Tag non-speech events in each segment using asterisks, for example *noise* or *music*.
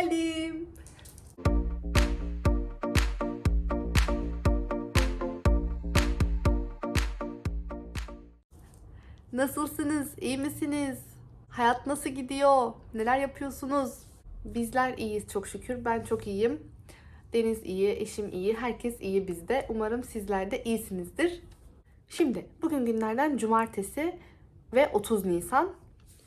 geldim. Nasılsınız? İyi misiniz? Hayat nasıl gidiyor? Neler yapıyorsunuz? Bizler iyiyiz çok şükür. Ben çok iyiyim. Deniz iyi, eşim iyi, herkes iyi bizde. Umarım sizler de iyisinizdir. Şimdi bugün günlerden cumartesi ve 30 Nisan.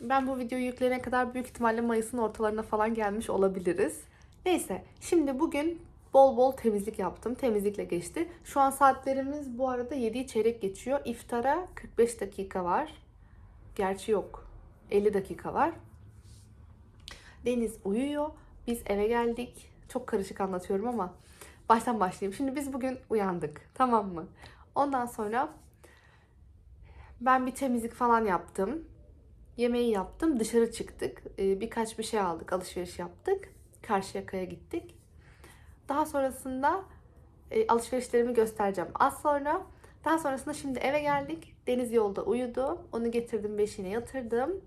Ben bu videoyu yükleyene kadar büyük ihtimalle Mayıs'ın ortalarına falan gelmiş olabiliriz. Neyse şimdi bugün bol bol temizlik yaptım. Temizlikle geçti. Şu an saatlerimiz bu arada 7'yi çeyrek geçiyor. İftara 45 dakika var. Gerçi yok. 50 dakika var. Deniz uyuyor. Biz eve geldik. Çok karışık anlatıyorum ama baştan başlayayım. Şimdi biz bugün uyandık. Tamam mı? Ondan sonra ben bir temizlik falan yaptım. Yemeği yaptım. Dışarı çıktık. Ee, birkaç bir şey aldık. Alışveriş yaptık. Karşıyaka'ya gittik. Daha sonrasında e, alışverişlerimi göstereceğim az sonra. Daha sonrasında şimdi eve geldik. Deniz yolda uyudu. Onu getirdim beşiğine yatırdım.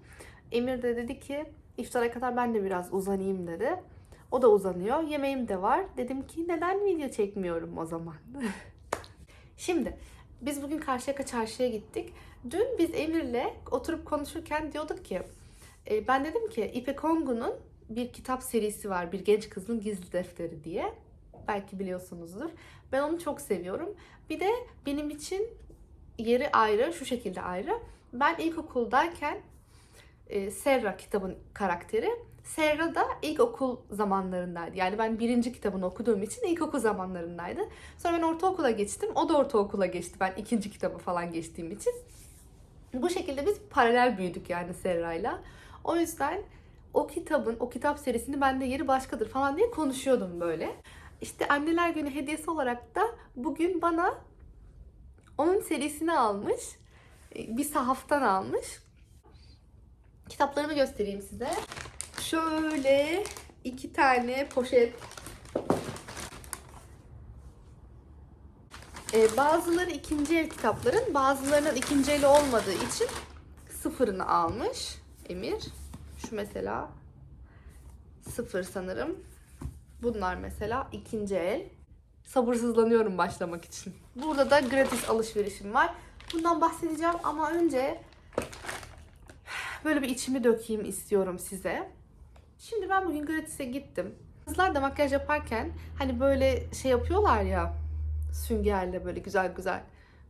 Emir de dedi ki iftara kadar ben de biraz uzanayım dedi. O da uzanıyor. Yemeğim de var. Dedim ki neden video çekmiyorum o zaman? *laughs* Şimdi biz bugün Karşıyaka Çarşı'ya gittik. Dün biz Emir'le oturup konuşurken diyorduk ki e, ben dedim ki İpek Ongun'un bir kitap serisi var. Bir genç kızın gizli defteri diye. Belki biliyorsunuzdur. Ben onu çok seviyorum. Bir de benim için yeri ayrı, şu şekilde ayrı. Ben ilkokuldayken e, Serra kitabın karakteri. Serra da ilkokul zamanlarındaydı. Yani ben birinci kitabını okuduğum için ilkokul zamanlarındaydı. Sonra ben ortaokula geçtim. O da ortaokula geçti. Ben ikinci kitabı falan geçtiğim için. Bu şekilde biz paralel büyüdük yani Serra'yla. O yüzden o kitabın, o kitap serisinin bende yeri başkadır falan diye konuşuyordum böyle. İşte anneler günü hediyesi olarak da bugün bana onun serisini almış. Bir sahaftan almış. Kitaplarımı göstereyim size. Şöyle iki tane poşet. Ee, bazıları ikinci el kitapların, bazılarının ikinci eli olmadığı için sıfırını almış Emir. Şu mesela sıfır sanırım. Bunlar mesela ikinci el. Sabırsızlanıyorum başlamak için. Burada da gratis alışverişim var. Bundan bahsedeceğim ama önce böyle bir içimi dökeyim istiyorum size. Şimdi ben bugün gratis'e gittim. Kızlar da makyaj yaparken hani böyle şey yapıyorlar ya süngerle böyle güzel güzel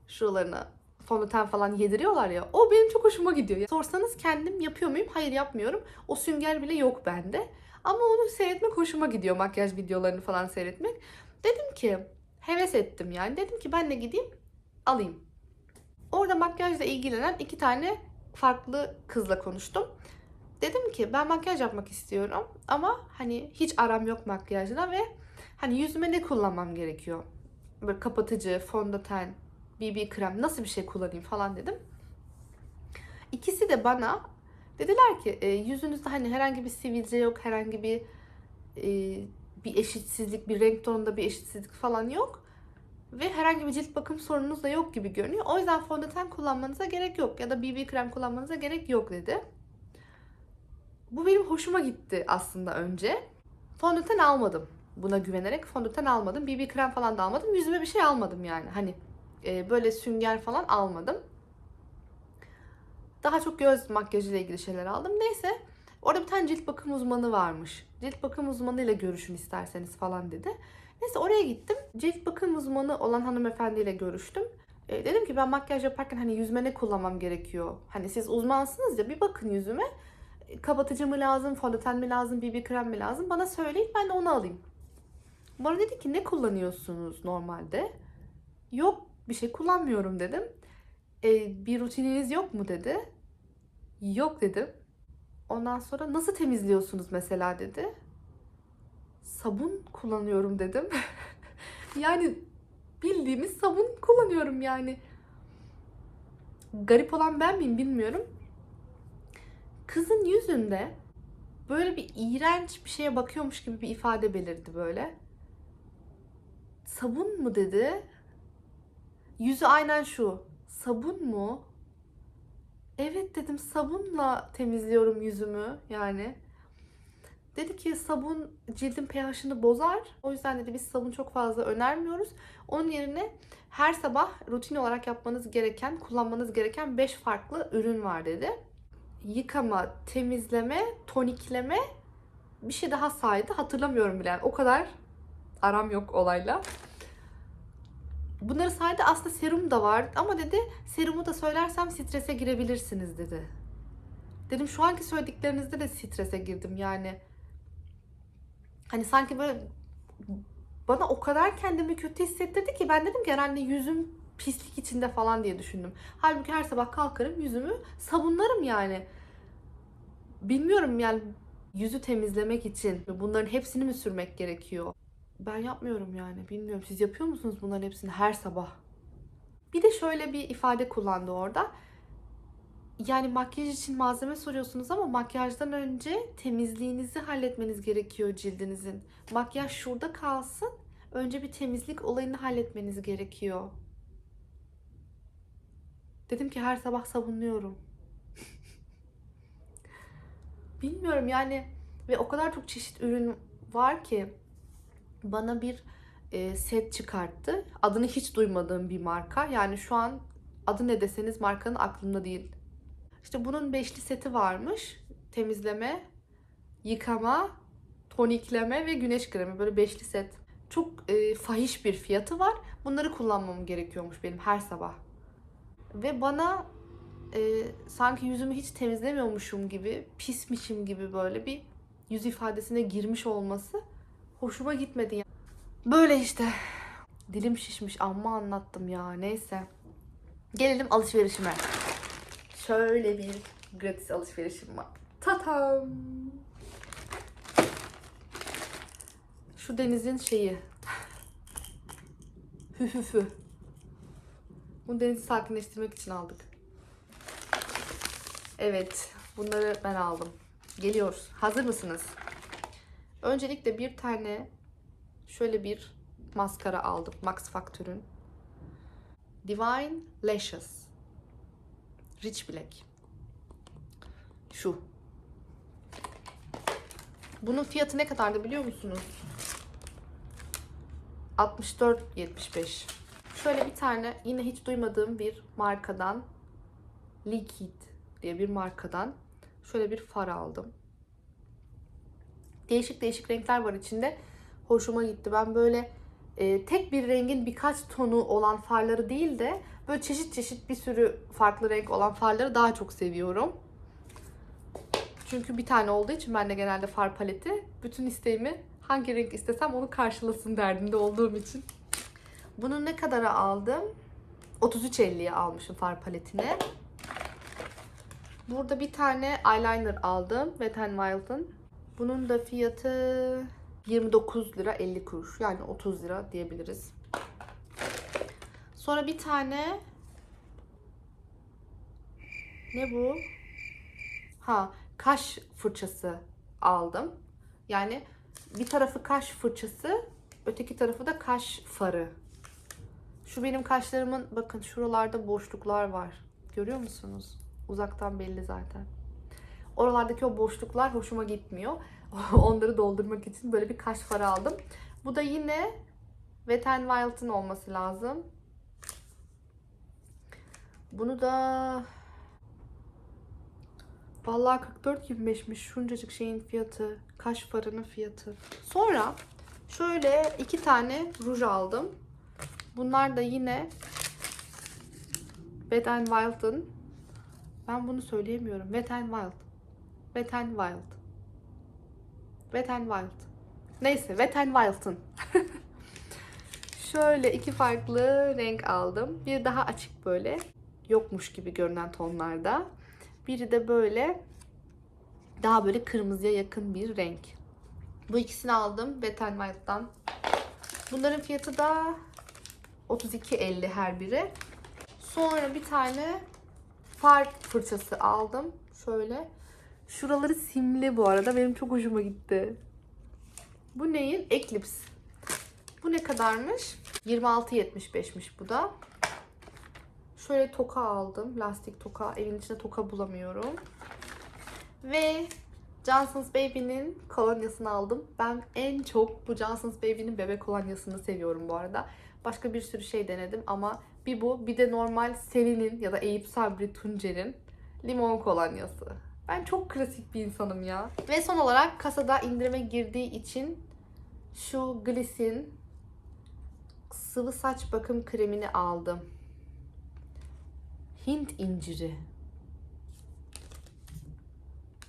şuralarına fondöten falan yediriyorlar ya. O benim çok hoşuma gidiyor. Sorsanız kendim yapıyor muyum? Hayır yapmıyorum. O sünger bile yok bende. Ama onu seyretmek hoşuma gidiyor. Makyaj videolarını falan seyretmek. Dedim ki heves ettim yani. Dedim ki ben de gideyim alayım. Orada makyajla ilgilenen iki tane farklı kızla konuştum. Dedim ki ben makyaj yapmak istiyorum ama hani hiç aram yok makyajla ve hani yüzüme ne kullanmam gerekiyor? Böyle kapatıcı, fondöten, BB krem nasıl bir şey kullanayım falan dedim. İkisi de bana dediler ki e, yüzünüzde hani herhangi bir sivilce yok, herhangi bir e, bir eşitsizlik, bir renk tonunda bir eşitsizlik falan yok. Ve herhangi bir cilt bakım sorununuz da yok gibi görünüyor. O yüzden fondöten kullanmanıza gerek yok ya da BB krem kullanmanıza gerek yok dedi. Bu benim hoşuma gitti aslında önce. Fondöten almadım. Buna güvenerek fondöten almadım. BB krem falan da almadım. Yüzüme bir şey almadım yani. Hani e, böyle sünger falan almadım. Daha çok göz makyajıyla ilgili şeyler aldım. Neyse orada bir tane cilt bakım uzmanı varmış. Cilt bakım uzmanıyla görüşün isterseniz falan dedi. Neyse oraya gittim. Cilt bakım uzmanı olan hanımefendiyle görüştüm. E, dedim ki ben makyaj yaparken hani yüzüme ne kullanmam gerekiyor? Hani siz uzmansınız ya bir bakın yüzüme. Kapatıcı mı lazım, fondöten mi lazım, BB krem mi lazım? Bana söyleyin ben de onu alayım. Bana dedi ki ne kullanıyorsunuz normalde? Yok bir şey kullanmıyorum dedim. E, bir rutininiz yok mu dedi. Yok dedim. Ondan sonra nasıl temizliyorsunuz mesela dedi. Sabun kullanıyorum dedim. *laughs* yani bildiğimiz sabun kullanıyorum yani. Garip olan ben miyim bilmiyorum. Kızın yüzünde böyle bir iğrenç bir şeye bakıyormuş gibi bir ifade belirdi böyle. Sabun mu dedi. Yüzü aynen şu. Sabun mu? Evet dedim sabunla temizliyorum yüzümü yani. Dedi ki sabun cildin pH'ını bozar. O yüzden dedi biz sabun çok fazla önermiyoruz. Onun yerine her sabah rutin olarak yapmanız gereken, kullanmanız gereken 5 farklı ürün var dedi. Yıkama, temizleme, tonikleme bir şey daha saydı. Hatırlamıyorum bile. Yani o kadar aram yok olayla. Bunları saydı aslında serum da var ama dedi serumu da söylersem strese girebilirsiniz dedi. Dedim şu anki söylediklerinizde de strese girdim yani. Hani sanki böyle bana o kadar kendimi kötü hissettirdi ki ben dedim ki herhalde yüzüm pislik içinde falan diye düşündüm. Halbuki her sabah kalkarım yüzümü sabunlarım yani. Bilmiyorum yani yüzü temizlemek için bunların hepsini mi sürmek gerekiyor? Ben yapmıyorum yani bilmiyorum. Siz yapıyor musunuz bunların hepsini her sabah? Bir de şöyle bir ifade kullandı orada. Yani makyaj için malzeme soruyorsunuz ama makyajdan önce temizliğinizi halletmeniz gerekiyor cildinizin. Makyaj şurada kalsın. Önce bir temizlik olayını halletmeniz gerekiyor. Dedim ki her sabah sabunluyorum. Bilmiyorum yani ve o kadar çok çeşit ürün var ki bana bir e, set çıkarttı. Adını hiç duymadığım bir marka. Yani şu an adı ne deseniz markanın aklımda değil. İşte bunun beşli seti varmış. Temizleme, yıkama, tonikleme ve güneş kremi. Böyle beşli set. Çok e, fahiş bir fiyatı var. Bunları kullanmam gerekiyormuş benim her sabah. Ve bana e, sanki yüzümü hiç temizlemiyormuşum gibi, pismişim gibi böyle bir yüz ifadesine girmiş olması hoşuma gitmedi. Yani. Böyle işte. Dilim şişmiş amma anlattım ya. Neyse. Gelelim alışverişime. Şöyle bir gratis alışverişim var. Tatam. Şu denizin şeyi. Hühüfü. Bunu denizi sakinleştirmek için aldık. Evet. Bunları ben aldım. Geliyoruz. Hazır mısınız? Öncelikle bir tane şöyle bir maskara aldım. Max Factor'ün. Divine Lashes. Rich Black. Şu. Bunun fiyatı ne kadardı biliyor musunuz? 64.75. Şöyle bir tane yine hiç duymadığım bir markadan Liquid diye bir markadan şöyle bir far aldım. Değişik değişik renkler var içinde. Hoşuma gitti. Ben böyle e, tek bir rengin birkaç tonu olan farları değil de böyle çeşit çeşit bir sürü farklı renk olan farları daha çok seviyorum. Çünkü bir tane olduğu için ben de genelde far paleti bütün isteğimi hangi renk istesem onu karşılasın derdinde olduğum için. Bunu ne kadara aldım? 33.50'ye almışım far paletini. Burada bir tane eyeliner aldım. Wet n Wild'ın. Bunun da fiyatı 29 lira 50 kuruş. Yani 30 lira diyebiliriz. Sonra bir tane ne bu? Ha, kaş fırçası aldım. Yani bir tarafı kaş fırçası, öteki tarafı da kaş farı. Şu benim kaşlarımın bakın şuralarda boşluklar var. Görüyor musunuz? Uzaktan belli zaten. Oralardaki o boşluklar hoşuma gitmiyor. *laughs* Onları doldurmak için böyle bir kaş farı aldım. Bu da yine Wet n Wild'ın olması lazım. Bunu da Vallahi 44.25'miş şuncacık şeyin fiyatı. Kaş farının fiyatı. Sonra şöyle iki tane ruj aldım. Bunlar da yine Wet n Wild'ın. Ben bunu söyleyemiyorum. Wet n Wild. Wet n Wild. Wet n Wild. Neyse Wet n Wild'ın. *laughs* Şöyle iki farklı renk aldım. Bir daha açık böyle. Yokmuş gibi görünen tonlarda. Biri de böyle daha böyle kırmızıya yakın bir renk. Bu ikisini aldım Wet n Wild'dan. Bunların fiyatı da 32.50 her biri. Sonra bir tane far fırçası aldım. Şöyle. Şuraları simli bu arada. Benim çok hoşuma gitti. Bu neyin? Eclipse. Bu ne kadarmış? 26.75'miş bu da. Şöyle toka aldım. Lastik toka. Evin içinde toka bulamıyorum. Ve Johnson's Baby'nin kolonyasını aldım. Ben en çok bu Johnson's Baby'nin bebek kolonyasını seviyorum bu arada. Başka bir sürü şey denedim ama bir bu bir de normal Selin'in ya da Eyüp Sabri Tuncer'in limon kolonyası. Ben çok klasik bir insanım ya. Ve son olarak kasada indirime girdiği için şu Gliss'in sıvı saç bakım kremini aldım. Hint inciri.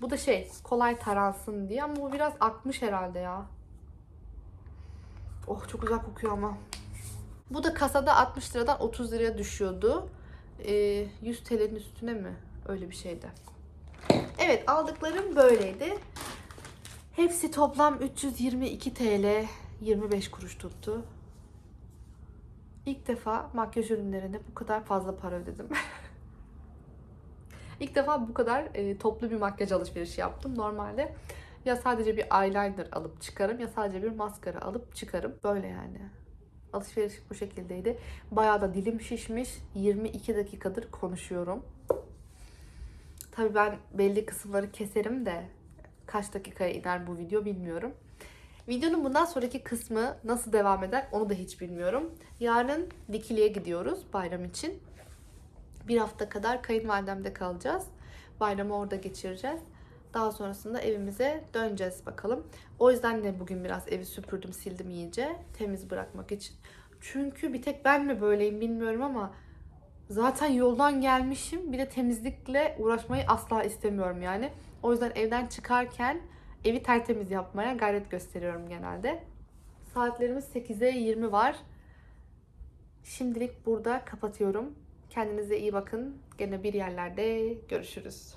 Bu da şey kolay taransın diye ama bu biraz akmış herhalde ya. Oh çok güzel kokuyor ama. Bu da kasada 60 liradan 30 liraya düşüyordu. Ee, 100 TL'nin üstüne mi? Öyle bir şeydi. Evet aldıklarım böyleydi. Hepsi toplam 322 TL 25 kuruş tuttu. İlk defa makyaj ürünlerine bu kadar fazla para ödedim. *laughs* İlk defa bu kadar e, toplu bir makyaj alışverişi yaptım. Normalde ya sadece bir eyeliner alıp çıkarım ya sadece bir maskara alıp çıkarım. Böyle yani. Alışveriş bu şekildeydi. Bayağı da dilim şişmiş. 22 dakikadır konuşuyorum. Tabii ben belli kısımları keserim de kaç dakikaya iner bu video bilmiyorum. Videonun bundan sonraki kısmı nasıl devam eder onu da hiç bilmiyorum. Yarın Dikili'ye gidiyoruz bayram için. Bir hafta kadar kayınvalidemde kalacağız. Bayramı orada geçireceğiz. Daha sonrasında evimize döneceğiz bakalım. O yüzden de bugün biraz evi süpürdüm, sildim iyice. Temiz bırakmak için. Çünkü bir tek ben mi böyleyim bilmiyorum ama zaten yoldan gelmişim. Bir de temizlikle uğraşmayı asla istemiyorum yani. O yüzden evden çıkarken evi tertemiz yapmaya gayret gösteriyorum genelde. Saatlerimiz 8'e 20 var. Şimdilik burada kapatıyorum. Kendinize iyi bakın. Gene bir yerlerde görüşürüz.